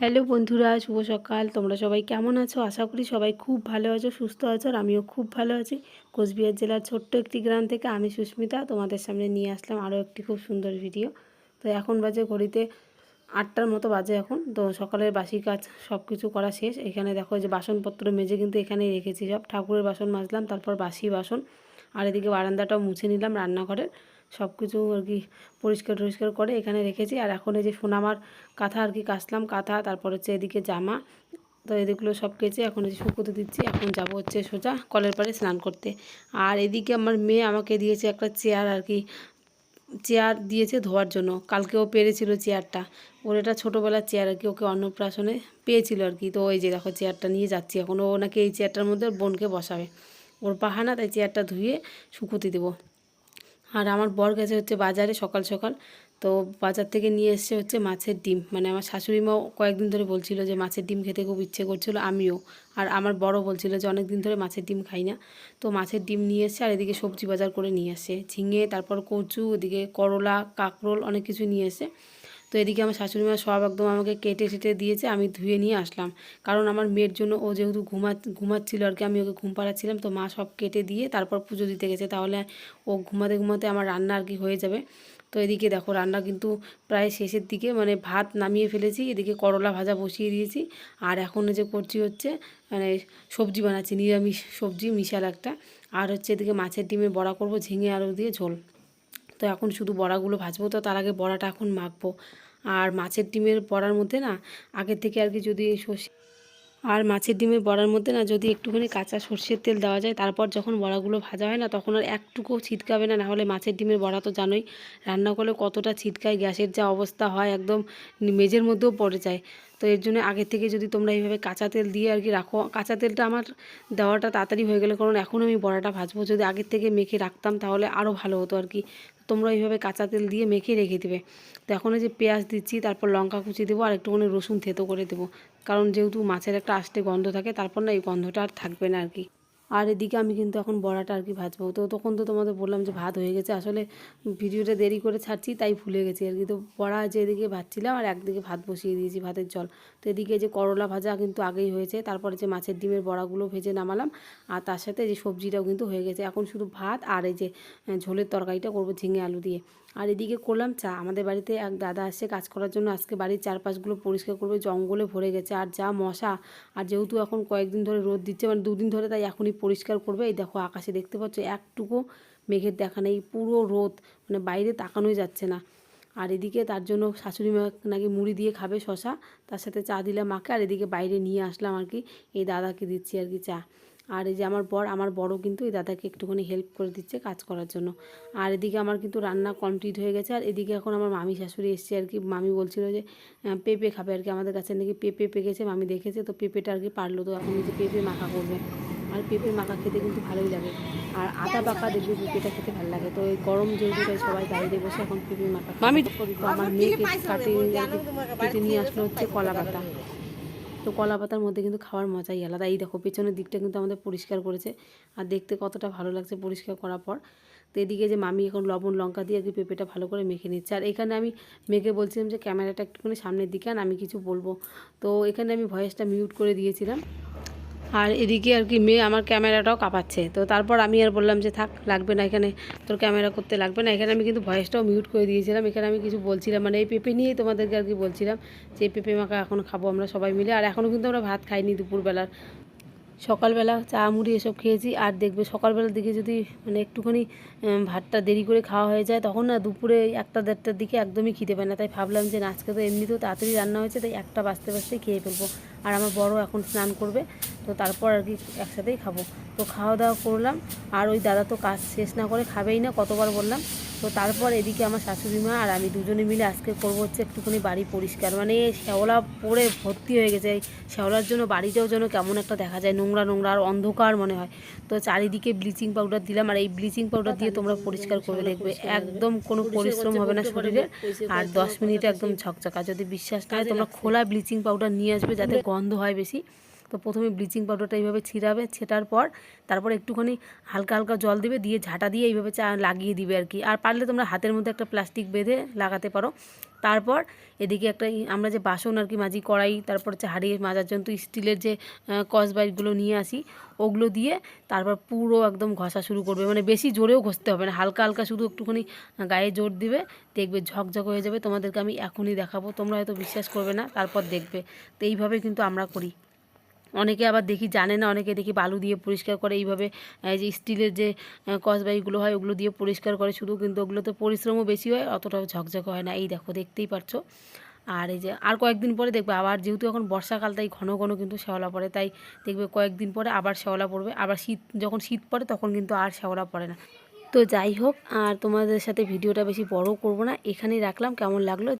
Hello বন্ধুরা, শুভ সকাল। তোমরা সবাই কেমন আছো? আশা করি সবাই খুব ভালো আছো, সুস্থ আছো, আর আমিও খুব ভালো আছি। কোচবিহার জেলার ছোট্ট একটি গ্রাম থেকে আমি সুস্মিতা তোমাদের সামনে নিয়ে আসলাম আরও একটি খুব সুন্দর ভিডিও তো এখন বাজে ঘড়িতে আটটার মতো বাজে এখন। তো সকালের বাসি কাজ সব কিছু করা শেষ। এখানে দেখো যে বাসনপত্র মেজে কিন্তু এখানেই রেখেছি সব। ঠাকুরের বাসন মাজলাম, তারপর বাসি বাসন। আর এদিকে বারান্দাটাও মুছে নিলাম রান্নাঘরের সব কিছু আর কি পরিষ্কার টরিষ্কার করে এখানে রেখেছি। আর এখন এই যে সোনামার কাঁথা আর কি কাচলাম, কাঁথা, তারপর হচ্ছে এদিকে জামা। তো এদিকগুলো সব কেচে এখন যে শুকোতে দিচ্ছি। এখন যাব হচ্ছে সোজা কলের পাড়ে স্নান করতে। আর এদিকে আমার মেয়ে আমাকে দিয়েছে একটা চেয়ার আর কি, চেয়ার দিয়েছে ধোয়ার জন্য। কালকে ও পেরেছিল চেয়ারটা। ওর এটা ছোটোবেলার চেয়ার আর কি, ওকে অন্নপ্রাশনে পেয়েছিল আর কি। তো ওই যে দেখো চেয়ারটা নিয়ে যাচ্ছি। এখন ও নাকি এই চেয়ারটার মধ্যে বোনকে বসাবে। ওর বাহানা, তাই চেয়ারটা ধুয়ে শুকোতে দেবো। আর আমার বর গেছে হচ্ছে বাজারে সকাল সকাল। তো বাজার থেকে নিয়ে এসছে হচ্ছে মাছের ডিম। মানে আমার শাশুড়ি মাও কয়েকদিন ধরে বলছিল যে মাছের ডিম খেতে খুব ইচ্ছে করছিল, আমিও। আর আমার বড় বলছিল যে অনেক দিন ধরে মাছের ডিম খাই না। তো মাছের ডিম নিয়ে এসছে আর এদিকে সবজি বাজার করে নিয়ে আসে। ঝিঙে, তারপর কচু এদিকে করলা, কাঁকরোল অনেক কিছু নিয়ে এসে তো এদিকে আমার শাশুড়ি মা সব একদম আমাকে কেটে সেটে দিয়েছে, আমি ধুয়ে নিয়ে আসলাম। কারণ আমার মেয়ের জন্য ও যেহেতু ঘুমা, ঘুমাচ্ছিল আর কি, আমি ওকে ঘুম পাড়াচ্ছিলাম, তো মা সব কেটে দিয়ে তারপর পুজো দিতে গেছে। তাহলে ও ঘুমাতে ঘুমাতে আমার রান্না আর কি হয়ে যাবে। তো এদিকে দেখো রান্না কিন্তু প্রায় শেষের দিকে মানে ভাত নামিয়ে ফেলেছি, এদিকে করলা ভাজা বসিয়ে দিয়েছি। আর এখন যে করছি হচ্ছে মানে সবজি বানাচ্ছি, নিরামিষ সবজি, মিশাল একটা। আর হচ্ছে এদিকে মাছের ডিমের বড়া করব, ঝিঙে আলু দিয়ে ঝোল। তো এখন শুধু বড়াগুলো ভাজবো, তো তার আগে বড়াটা এখন মাখবো। আর মাছের ডিমের বড়ার মধ্যে না আগের থেকে আর কি যদি সর্ষে আর মাছের ডিমের বড়ার মধ্যে না যদি একটুখানি কাঁচা সর্ষের তেল দেওয়া যায়, তারপর যখন বড়াগুলো ভাজা হয় না, তখন আর একটুকু ছিটকাবে না। নাহলে মাছের ডিমের বড়া তো জানোই, রান্না করলে কতটা ছিটকায়, গ্যাসের যা অবস্থা হয় একদম মেজের মধ্যেও পড়ে যায়। তো এর জন্য আগে থেকে যদি তোমরা এইভাবে কাঁচা তেল দিয়ে আর কি রাখো, কাঁচা তেলটা আমার দেওয়াটা তাড়াতাড়ি হয়ে গেলে, কারণ এখন আমি বড়াটা ভাজবো, যদি আগের থেকে মেখে রাখতাম তাহলে আরও ভালো হতো আর কি। তোমরা এইভাবে কাঁচা তেল দিয়ে মেখে রেখে দেবে। তো এখন যে পেঁয়াজ দিচ্ছি, তারপর লঙ্কা কুচি দেবো আর একটুখানি রসুন থেতো করে দেবো। কারণ যেহেতু মাছের একটা আষ্টে গন্ধ থাকে, তারপর না এই গন্ধটা আর থাকবে না আর কি। আর এদিকে আমি কিন্তু এখন বড়াটা আর কি ভাজবো। তো তখন তো তোমাদের বললাম যে ভাত হয়ে গেছে, আসলে ভিডিওটা দেরি করে ছাড়ছি, তাই ভুলে গেছি আর কি। তো বড়া যে এদিকে ভাজছিলাম আর একদিকে ভাত বসিয়ে দিয়েছি ভাতের জল। তো এদিকে যে করলা ভাজা কিন্তু আগেই হয়েছে, তারপরে যে মাছের ডিমের বড়াগুলো ভেজে নামালাম, আর তার সাথে যে সবজিটাও কিন্তু হয়ে গেছে। এখন শুধু ভাত আর এই যে ঝোলের তরকারিটা করব ঝিঙে আলু দিয়ে। আর এদিকে করলাম চা। আমাদের বাড়িতে এক দাদা আসছে কাজ করার জন্য আজকে বাড়ির চারপাশগুলো পরিষ্কার করবে, জঙ্গলে ভরে গেছে। আর যা মশা, আর যেহেতু এখন কয়েকদিন ধরে রোদ দিচ্ছে মানে দুদিন ধরে তাই এখনই পরিষ্কার করবে। এই দেখো আকাশে দেখতে পাচ্ছ, একটুকু মেঘের দেখা নেই, পুরো রোদ মানে বাইরে তাকানোই যাচ্ছে না। আর এদিকে তার জন্য শাশুড়ি মা নাকি মুড়ি দিয়ে খাবে শশা, তার সাথে চা দিলাম মাকে, আর এদিকে বাইরে নিয়ে আসলাম আর কি, এই দাদাকে দিচ্ছি আর কি চা। আর এই যে আমার বর আমার বড় কিন্তু এই দাদাকে একটুখানি হেল্প করে দিচ্ছে কাজ করার জন্য। আর এদিকে আমার কিন্তু রান্না কমপ্লিট হয়ে গেছে। আর এদিকে এখন আমার মামি শাশুড়ি এসছে আর কি। মামি বলছিল যে পেঁপে খাবে আর কি। আমাদের কাছে নাকি পেঁপে পেকেছে মামি দেখেছে। তো পেঁপেটা আর কি পারল। তো এখন যে পেঁপে মাখা করবে। আর পেঁপে মাখা খেতে কিন্তু ভালোই লাগে। আর আদা পাকা দেখবে পেঁপেটা খেতে ভালো লাগে। তো এই গরম যেহেতু তাই সবাই বাইরে বসে এখন পেঁপে মাখা মামি করি তো আমার মেয়েকে কাটে কেটে নিয়ে আসলো হচ্ছে কলা পাতা তো কলা পাতার মধ্যে কিন্তু খাওয়ার মজাই আলাদা। এই দেখো, পেছনের দিকটা কিন্তু আমাদের পরিষ্কার করেছে আর দেখতে কতটা ভালো লাগছে পরিষ্কার করার পর। তো এদিকে যে মামি এখন লবণ, লঙ্কা দিয়ে আর পেঁপেটা ভালো করে মেখে নিচ্ছে। আর এখানে আমি মেখে বলছিলাম যে ক্যামেরাটা একটুখানি সামনের দিকে আর আমি কিছু বলব। তো এখানে আমি ভয়েসটা মিউট করে দিয়েছিলাম। আর এদিকে আর কি মেয়ে আমার ক্যামেরাটাও কাঁপাচ্ছে। তো তারপর আমি আর বললাম যে থাক, লাগবে না এখানে, তোর ক্যামেরা করতে লাগবে না। এখানে আমি কিন্তু ভয়েসটাও মিউট করে দিয়েছিলাম। এখানে আমি কিছু বলছিলাম মানে এই পেঁপে নিয়েই তোমাদেরকে আর কি বলছিলাম যে পেঁপে মাখা এখন খাব আমরা সবাই মিলে। আর এখনও কিন্তু আমরা ভাত খাইনি দুপুরবেলার সকালবেলা চা মুড়ি এসব খেয়েছি। আর দেখবে সকালবেলার দিকে যদি মানে একটুখানি ভাতটা দেরি করে খাওয়া হয়ে যায়, তখন না দুপুরে একটা দেড়টার দিকে একদমই খিদে পায় না। তাই ভাবলাম যে আজকে তো এমনিতেও তাড়াতাড়ি রান্না হয়েছে, তাই একটা বাঁচতে বাজতেই খেয়ে ফেলব। আর আমার বড় এখন স্নান করবে। তো তারপর আর কি একসাথেই খাব। তো খাওয়া দাওয়া করলাম, আর ওই দাদা তো কাজ শেষ না করে খাবেই না, কতবার বললাম। তো তারপর এদিকে আমার শাশুড়ি মা আর আমি দুজনে মিলে আজকে করব হচ্ছে একটুখানি বাড়ি পরিষ্কার। মানে শ্যাওলা পরে ভর্তি হয়ে গেছে শ্যাওলার জন্য বাড়িটাও যেন কেমন একটা দেখা যায়, নোংরা নোংরা আর অন্ধকার মনে হয়। তো চারিদিকে ব্লিচিং পাউডার দিলাম, আর এই ব্লিচিং পাউডার দিয়ে তোমরা পরিষ্কার করে দেখবে, একদম কোনো পরিশ্রম হবে না শরীরে। আর দশ মিনিটে একদম ঝকঝকা, যদি বিশ্বাস না হয় তোমরা খোলা ব্লিচিং পাউডার নিয়ে আসবে, যাতে গন্ধ হয় বেশি। তো প্রথমে ব্লিচিং পাউডারটা এইভাবে ছিটাবে ছেটার পর তারপর একটুখানি হালকা হালকা জল দিবে, দিয়ে ঝাঁটা দিয়ে এইভাবে চা লাগিয়ে দিবে আর কি। আর পারলে তোমরা হাতের মধ্যে একটা প্লাস্টিক বেঁধে লাগাতে পারো। তারপর এদিকে একটা আমরা যে বাসন আর কি মাজি, কড়াই, তারপর হচ্ছে হাঁড়ি মাজার জন্য স্টিলের যে কসবাইটগুলো নিয়ে আসি, ওগুলো দিয়ে তারপর পুরো একদম ঘষা শুরু করবে। মানে বেশি জোরেও ঘষতে হবে না, হালকা হালকা শুধু একটুখানি গায়ে জোর দিবে, দেখবে ঝকঝক হয়ে যাবে। তোমাদেরকে আমি এখনই দেখাবো, তোমরা হয়তো বিশ্বাস করবে না, তারপর দেখবে। তো এইভাবে কিন্তু আমরা করি। অনেকে আবার দেখি জানে না, অনেকে দেখি বালু দিয়ে পরিষ্কার করে, এইভাবে, এই যে স্টিলের যে কসবাইগুলো হয়, ওগুলো দিয়ে পরিষ্কার করে শুধু, কিন্তু ওগুলোতে পরিশ্রমও বেশি হয়, অতটাও ঝকঝকে হয় না। এই দেখো, দেখতেই পারছ। আর এই যে, আর কয়েকদিন পরে দেখবে, আবার যেহেতু এখন বর্ষাকাল, তাই ঘন ঘন কিন্তু শ্যাওলা পড়ে, তাই দেখবে কয়েকদিন পরে আবার শ্যাওলা পড়বে। আবার শীত, যখন শীত পড়ে, তখন কিন্তু আর শ্যাওলা পড়ে না। তো যাই হোক, আর তোমাদের সাথে ভিডিওটা বেশি বড় করব না। এখানেই রাখলাম। কেমন লাগল?